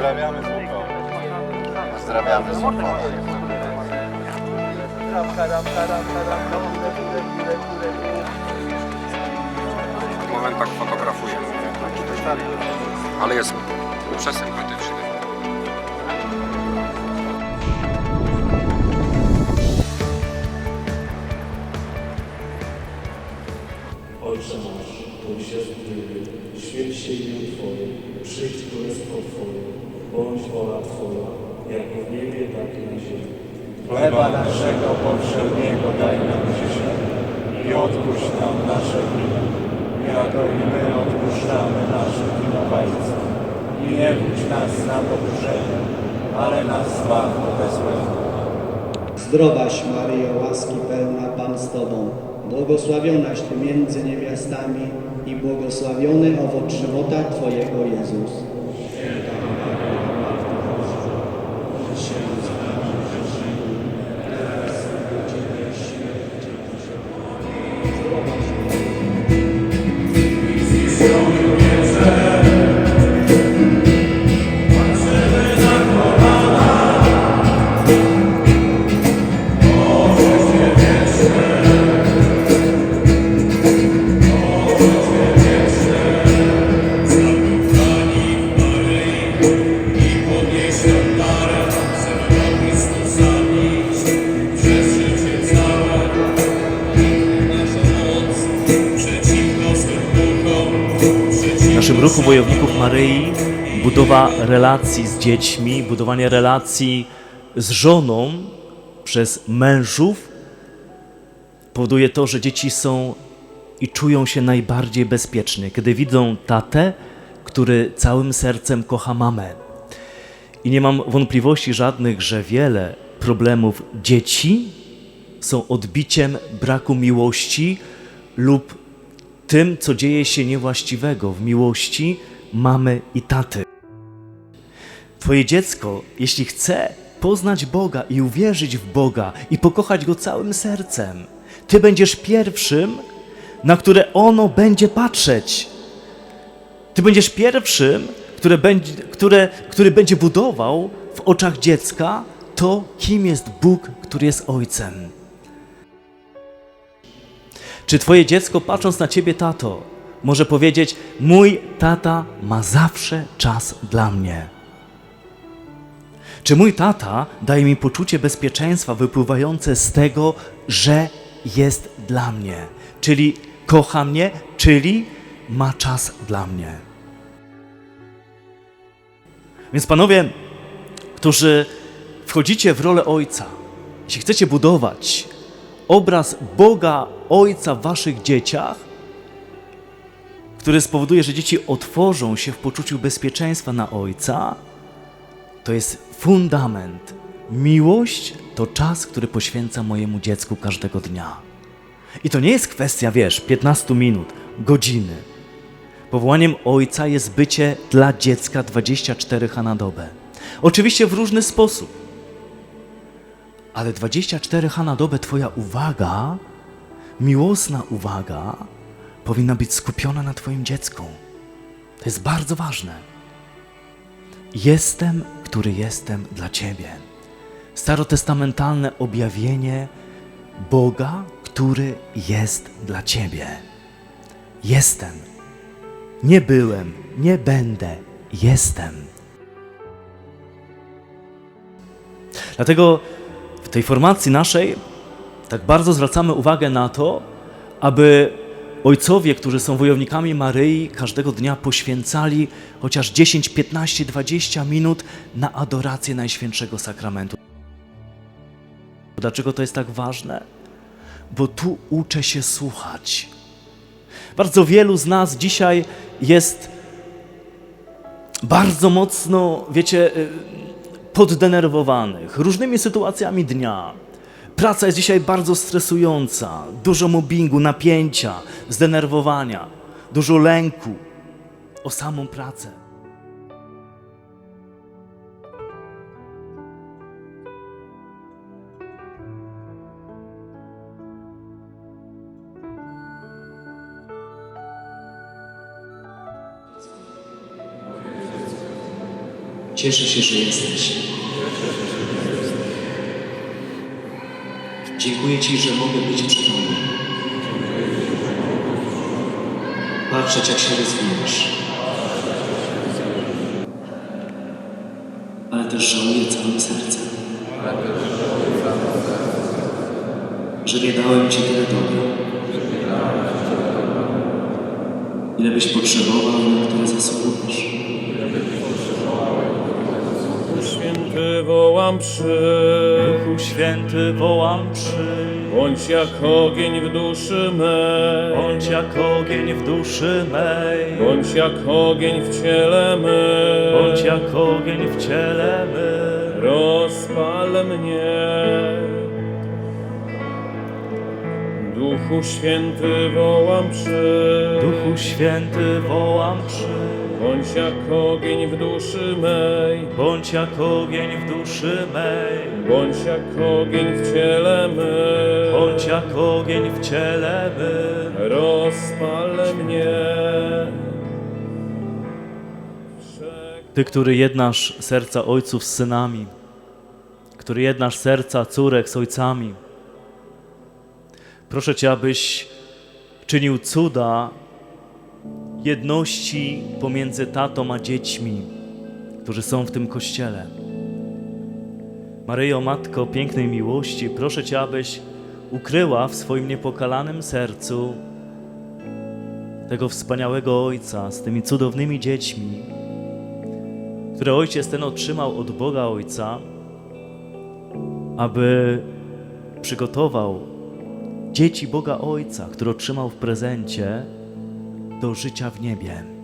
Pozdrawiamy z Łukowa. Pozdrawiamy z Łukowa. W momentach fotografuję. Ale jest przesympatyczny. Ojcze nasz, któryś jest w niebie, święć się imię Twoje, przyjdź królestwo Twoje, bądź wola Twoja, jak w niebie, tak i na ziemi. Chleba naszego powszedniego daj nam dzisiaj i odpuść nam nasze winy, jako i my odpuszczamy naszym winowajcom. I nie wódź nas na pokuszenie, ale nas zbaw złego. Zdrowaś Maryjo, łaski pełna Pan z Tobą, błogosławionaś Ty między niewiastami i błogosławiony owoc żywota Twojego Jezus. W ruchu Wojowników Maryi budowa relacji z dziećmi, budowanie relacji z żoną przez mężów powoduje to, że dzieci są i czują się najbardziej bezpiecznie, kiedy widzą tatę, który całym sercem kocha mamę. I nie mam wątpliwości żadnych, że wiele problemów dzieci są odbiciem braku miłości lub tym, co dzieje się niewłaściwego w miłości mamy i taty. Twoje dziecko, jeśli chce poznać Boga i uwierzyć w Boga i pokochać Go całym sercem, Ty będziesz pierwszym, na które ono będzie patrzeć. Ty będziesz pierwszym, które będzie, które, który będzie budował w oczach dziecka to, kim jest Bóg, który jest Ojcem. Czy twoje dziecko, patrząc na ciebie, tato, może powiedzieć: Mój tata ma zawsze czas dla mnie? Czy mój tata daje mi poczucie bezpieczeństwa wypływające z tego, że jest dla mnie, czyli kocha mnie, czyli ma czas dla mnie? Więc panowie, którzy wchodzicie w rolę ojca, jeśli chcecie budować obraz Boga Ojca w waszych dzieciach, który spowoduje, że dzieci otworzą się w poczuciu bezpieczeństwa na Ojca, to jest fundament. Miłość to czas, który poświęcam mojemu dziecku każdego dnia. I to nie jest kwestia, wiesz, 15 minut, godziny. Powołaniem ojca jest bycie dla dziecka 24 h na dobę. Oczywiście w różny sposób. Ale 24 h na dobę Twoja uwaga, miłosna uwaga, powinna być skupiona na Twoim dziecku. To jest bardzo ważne. Jestem, który jestem dla Ciebie. Starotestamentalne objawienie Boga, który jest dla Ciebie. Jestem. Nie byłem, nie będę, jestem. Dlatego w tej formacji naszej tak bardzo zwracamy uwagę na to, aby ojcowie, którzy są wojownikami Maryi, każdego dnia poświęcali chociaż 10, 15, 20 minut na adorację Najświętszego Sakramentu. Dlaczego to jest tak ważne? Bo tu uczę się słuchać. Bardzo wielu z nas dzisiaj jest bardzo mocno, wiecie, y, poddenerwowanych różnymi sytuacjami dnia. Praca jest dzisiaj bardzo stresująca, dużo mobbingu, napięcia, zdenerwowania, dużo lęku o samą pracę. Cieszę się, że jesteś. Dziękuję Ci, że mogę być przy Tobie. Patrzeć, jak się rozwijasz. Ale też żałuję całym sercem, że nie dałem Ci tyle dobra, ile byś potrzebował na które zasługujesz. Święty wołam przy, Duchu Święty wołam przyjdź. bądź jak ogień w duszy mej, Bądź jak ogień w duszy mej. bądź jak ogień w ciele mej, Bądź jak ogień w ciele mym. rozpal mnie. Duchu Święty wołam przy, Duchu Święty wołam przyjdź. Bądź jak ogień w duszy mej, Bądź jak ogień w duszy mej. bądź jak ogień w ciele mej, Bądź jak ogień w ciele mym. rozpal mnie. Ty, który jednasz serca ojców z synami, który jednasz serca córek z ojcami, proszę Cię, abyś czynił cuda jedności pomiędzy tatą a dziećmi, którzy są w tym kościele. Maryjo, Matko pięknej miłości, proszę Cię, abyś ukryła w swoim niepokalanym sercu tego wspaniałego Ojca z tymi cudownymi dziećmi, które ojciec ten otrzymał od Boga Ojca, aby przygotował dzieci Boga Ojca, które otrzymał w prezencie do życia w niebie.